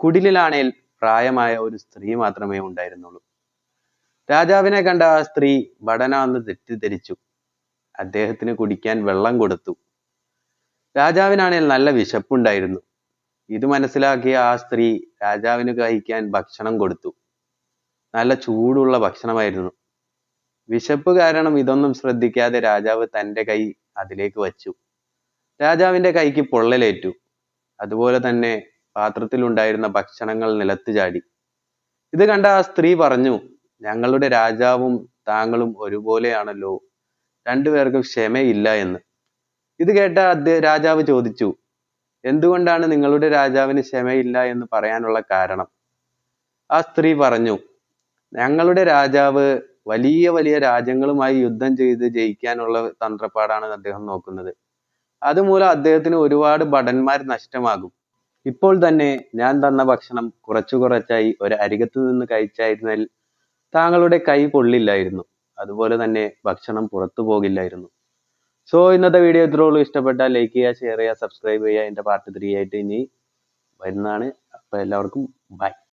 കുടിലിലാണേൽ പ്രായമായ ഒരു സ്ത്രീ മാത്രമേ ഉണ്ടായിരുന്നുള്ളൂ. രാജാവിനെ കണ്ട ആ സ്ത്രീ ഭടനാന്ന് തെറ്റിദ്ധരിച്ചു. അദ്ദേഹത്തിന് കുടിക്കാൻ വെള്ളം കൊടുത്തു. രാജാവിനാണേൽ നല്ല വിശപ്പുണ്ടായിരുന്നു. ഇത് മനസ്സിലാക്കിയ ആ സ്ത്രീ രാജാവിന് കഴിക്കാൻ ഭക്ഷണം കൊടുത്തു. നല്ല ചൂടുള്ള ഭക്ഷണമായിരുന്നു. വിശപ്പ് കാരണം ഇതൊന്നും ശ്രദ്ധിക്കാതെ രാജാവ് തന്റെ കൈ അതിലേക്ക് വച്ചു. രാജാവിന്റെ കൈക്ക് പൊള്ളലേറ്റു. അതുപോലെ തന്നെ പാത്രത്തിൽ ഉണ്ടായിരുന്ന ഭക്ഷണങ്ങൾ നിലത്ത് ചാടി. ഇത് കണ്ട ആ സ്ത്രീ പറഞ്ഞു ഞങ്ങളുടെ രാജാവും താങ്കളും ഒരുപോലെയാണല്ലോ. രണ്ടുപേർക്കും ക്ഷമയില്ല എന്ന്. ഇത് കേട്ട രാജാവ് ചോദിച്ചു എന്തുകൊണ്ടാണ് നിങ്ങളുടെ രാജാവിന് ക്ഷമയില്ല എന്ന് പറയാനുള്ള കാരണം? ആ സ്ത്രീ പറഞ്ഞു ഞങ്ങളുടെ രാജാവ് വലിയ വലിയ രാജ്യങ്ങളുമായി യുദ്ധം ചെയ്ത് ജയിക്കാനുള്ള തന്ത്രപ്പാടാണ് അദ്ദേഹം നോക്കുന്നത്. അതുമൂലം അദ്ദേഹത്തിന് ഒരുപാട് ഭടന്മാർ നഷ്ടമാകും. ഇപ്പോൾ തന്നെ ഞാൻ തന്ന ഭക്ഷണം കുറച്ചു കുറച്ചായി ഒരു അരികത്ത് നിന്ന് കഴിച്ചായിരുന്നാൽ താങ്കളുടെ കൈ പൊള്ളില്ലായിരുന്നു. അതുപോലെ തന്നെ ഭക്ഷണം പുറത്തു പോകില്ലായിരുന്നു. സോ ഇന്നത്തെ വീഡിയോ ഇത്രയുള്ളൂ ഇഷ്ടപ്പെട്ടാൽ ലൈക്ക് ചെയ്യുക ഷെയർ ചെയ്യുക സബ്സ്ക്രൈബ് ചെയ്യുക. എന്റെ പാർട്ട് ത്രീ ആയിട്ട് ഇനി വരുന്നതാണ്. അപ്പോൾ എല്ലാവർക്കും ബൈ